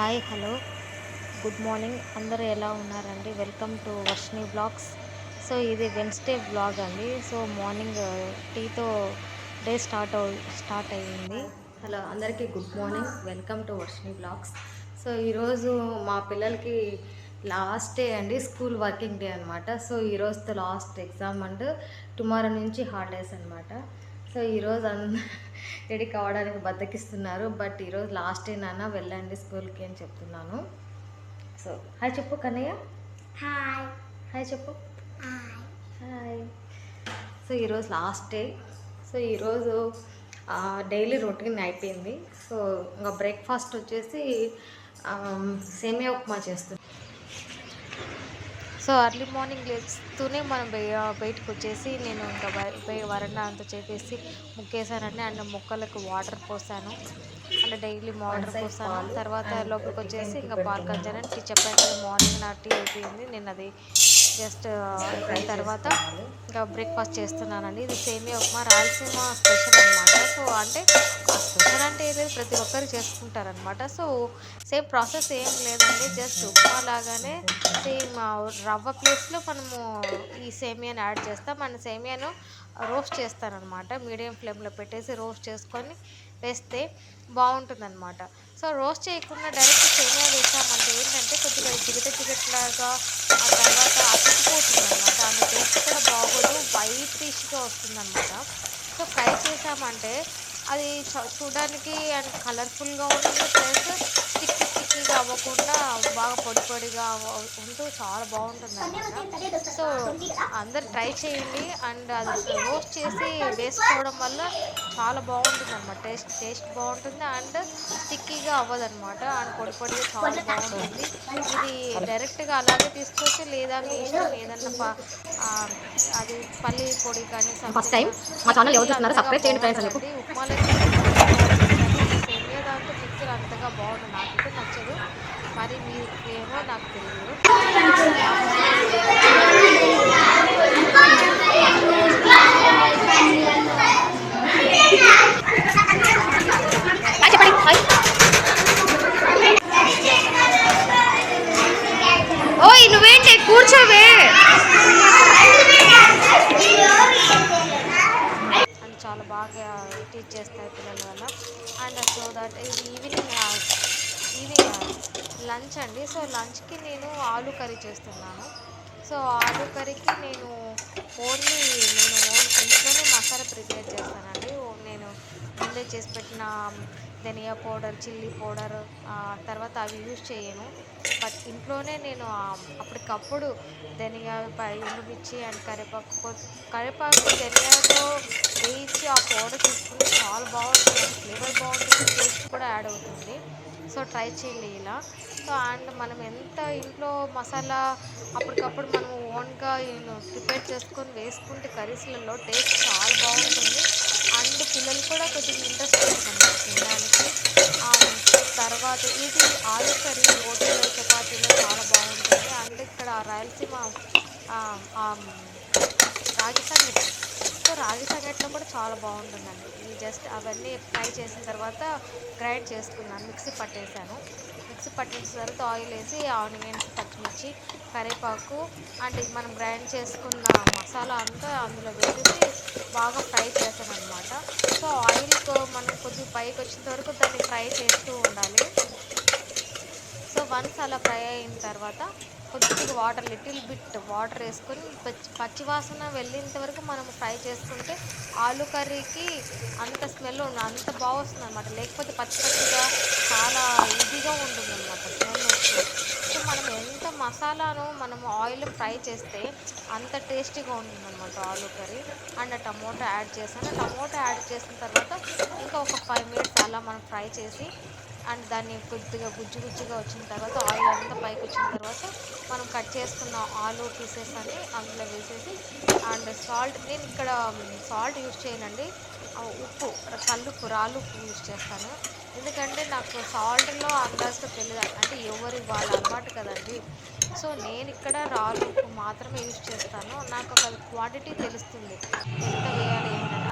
Hi hello. Good morning. అందరూ ఎలా ఉన్నారండి? Welcome to Varshini vlogs. So ఇది వెన్స్డే బ్లాగ్ అండి. సో మార్నింగ్ టీతో డే స్టార్ట్ స్టార్ట్ అయ్యింది. హలో అందరికీ good morning. Welcome to Varshini vlogs. So ఈరోజు మా పిల్లలకి లాస్ట్ డే అండి స్కూల్ వర్కింగ్ డే అనమాట సో ఈరోజుతో లాస్ట్ ఎగ్జామ్ అండ్ టుమారో నుంచి హాలిడేస్ అనమాట సో ఈరోజు అంద రెడీ కావడానికి బద్దకిస్తున్నారు. బట్ ఈరోజు లాస్ట్ డే నాన్న వెళ్ళండి స్కూల్కి అని చెప్తున్నాను. సో హాయ్ చెప్పు కన్నయ్య. హాయ్. హాయ్ చెప్పు. హాయ్. సో ఈరోజు లాస్ట్ డే. సో ఈరోజు డైలీ రొటీన్ అయిపోయింది. సో ఇంకా బ్రేక్ఫాస్ట్ వచ్చేసి సేమియా ఉప్మా చేస్తుంది సో అర్లీ మార్నింగ్ లేస్తూనే మనం బయ బయటకు వచ్చేసి నేను ఇంకా బయ- వరండా అంతా చేసేసి ముగ్గేసానండి అండ్ మొక్కలకు వాటర్ పోసాను. అంటే డైలీ వాటర్ పోసాను. తర్వాత లోపలికి వచ్చేసి ఇంకా పాలు కంచాను టీ చెప్పాను మార్నింగ్ నా టీ అయిపోయింది. నేను అది జస్ట్ అయిపోయిన తర్వాత ఇంకా బ్రేక్ఫాస్ట్ చేస్తున్నానండి. ఇది సేమియా ఉప్మా రాయలసీమ స్పెషల్ అనమాట సో అంటే స్పెషల్ అంటే ఏం లేదు ప్రతి ఒక్కరు చేసుకుంటారనమాట సో సేమ్ ప్రాసెస్ ఏం లేదండి. జస్ట్ ఉప్మా లాగానే సేమ్ రవ్వ ప్లేస్లో మనము ఈ సేమియాని యాడ్ చేస్తాం. మన సేమియాను రోస్ట్ చేస్తానమాట మీడియం ఫ్లేమ్లో పెట్టేసి రోస్ట్ చేసుకొని వేస్తే బాగుంటుందన్నమాట. సో రోస్ట్ చేయకుండా డైరెక్ట్ సేమియా వేసామంటే ఏంటంటే కొద్దిగా జిగట జిగట్లాగా ఆ తర్వాత అతుక్కుపోతుంది అనమాట దాని టేస్ట్ కూడా బాగోదు వైటిష్గా వస్తుందన్నమాట. సో ఫ్రై చేసామంటే అది చూడడానికి అండ్ కలర్ఫుల్గా ఉంటుంది ప్లస్ స్టిక్కీ స్టిక్కీగా అవ్వకుండా బాగా పొడి పొడిగా ఉంటూ చాలా బాగుంటుంది అనమాట సో అందరు ట్రై చేయండి. అండ్ అది రోస్ట్ చేసి వేసుకోవడం వల్ల చాలా బాగుంటుంది అనమాట టేస్ట్ టేస్ట్ బాగుంటుంది. అండ్ స్టిక్కీగా అవ్వదు అనమాట అండ్ పొడి పొడిగా చాలా బాగుంటుంది. ఇది డైరెక్ట్గా అలాగే తీసుకోవచ్చు. లేదా మీ ఇష్టం ఏదన్నా అది పల్లి పొడి కానీ ఫస్ట్ టైం మా ఛానల్ ఎవరు చూస్తున్నారో సబ్స్క్రైబ్ చేయండి ఫ్రెండ్స్ అని చెప్పు ఉప్మాలో సేమియా అంతగా నాకైతే నచ్చదు. మరి మీరు ఏమో నాకు తెలియదు హాయ్ చెప్పండి హాయ్ ఓయ్ నువ్వేంటి కూర్చోవే అండ్ చాలా బాగా టీచ్ చేస్తారు పిల్లల వల్ల అండ్ సో దట్ ఇది ఈవినింగ్ ఈవినింగ్ లంచ్ అండి. సో లంచ్కి నేను ఆలు కర్రీ చేస్తున్నాను. సో ఆలు కర్రీకి నేను ఓన్లీ నేను ఓన్ ఇంట్లోనే మసాలా ప్రిపేర్ చేస్తానండి. ఓ- నేను ముందే చేసి పెట్టిన ధనియా పౌడర్ చిల్లీ పౌడర్ తర్వాత అవి యూజ్ చేయను. బట్ ఇంట్లోనే నేను అప్పటికప్పుడు ధనియా పై ఎండుమిర్చి అండ్ కరివేపాకు కరివేపాకు ధనియాతో వేయించి ఆ పౌడర్ తీసుకుంటే చాలా బాగుంటుంది. ఫ్లేవర్ బాగుంటుంది టేస్ట్ కూడా యాడ్ అవుతుంది. సో ట్రై చేయండి ఇలా. సో అండ్ మనం ఎంత ఇంట్లో మసాలా అప్పటికప్పుడు మనం ఓన్గా ప్రిపేర్ చేసుకొని వేసుకుంటే కర్రీస్లలో టేస్ట్ చాలా బాగుంటుంది. అండ్ పిల్లలు కూడా కొద్దిగా ఇంట్రెస్ట్ ఉంటుంది తినడానికి. తర్వాత ఇది ఆలు కర్రీ రోటీలో చపాతీలో చాలా బాగుంటుంది. అండ్ ఇక్కడ రాయలసీమ రాజస్థాన్ ఆ, రాగి సంగటి సో రాగి కూడా చాలా బాగుంటుందండి. ఇది జస్ట్ అవన్నీ ఫ్రై చేసిన తర్వాత గ్రైండ్ చేసుకున్నాను. మిక్సీ పట్టేశాను. మిక్సీ పట్టేసిన తర్వాత ఆయిల్ వేసి ఆనియన్స్ పచ్చిమిర్చి కరివేపాకు అండ్ మనం గ్రైండ్ చేసుకున్న మసాలా అంతా అందులో వేసేసి బాగా ఫ్రై చేసాను సో ఆయిల్తో మనం కొద్దిగా పైకి వచ్చేంత వరకు దాన్ని ఫ్రై చేస్తూ ఉండాలి. సో వన్స్ అలా ఫ్రై అయిన తర్వాత కొద్దిగా వాటర్ లిటిల్ బిట్ వాటర్ వేసుకొని పచ్చి పచ్చివాసన వెళ్ళేంత వరకు మనం ఫ్రై చేసుకుంటే ఆలు కర్రీకి అంత స్మెల్ ఉండదు అంత బాగా వస్తుంది అనమాట లేకపోతే పచ్చి పచ్చిగా చాలా ఈజీగా ఉంటుంది అనమాట స్మెల్ వస్తుంది సో మనం ఎంత మసాలాను మనం ఆయిల్ ఫ్రై చేస్తే అంత టేస్టీగా ఉంటుంది అనమాట ఆలు కర్రీ. అండ్ టమోటా యాడ్ చేశాను. టమోటా యాడ్ చేసిన తర్వాత ఇంకా ఒక ఫైవ్ మినిట్స్ అలా మనం ఫ్రై చేసి అండ్ దాన్ని కొద్దిగా గుజ్జు గుజ్జుగా వచ్చిన తర్వాత ఆయిల్ అంతా పైకి వచ్చిన తర్వాత మనం కట్ చేసుకున్న ఆలు పీసెస్ అన్ని అందులో వేసేసి అండ్ సాల్ట్ నేను ఇక్కడ సాల్ట్ యూజ్ చేయనండి. ఉప్పు కల్లుప్పు రాళ్ళుప్పు యూజ్ చేస్తాను. ఎందుకంటే నాకు సాల్ట్లో అందాజుగా తెలియదు. అంటే ఎవరి వాళ్ళ అలవాటు కదండి. సో నేను ఇక్కడ రాళ్ళు ఉప్పు మాత్రమే యూజ్ చేస్తాను. నాకు ఒక క్వాంటిటీ తెలుస్తుంది. ఎంత వేయాలి ఏంటంటే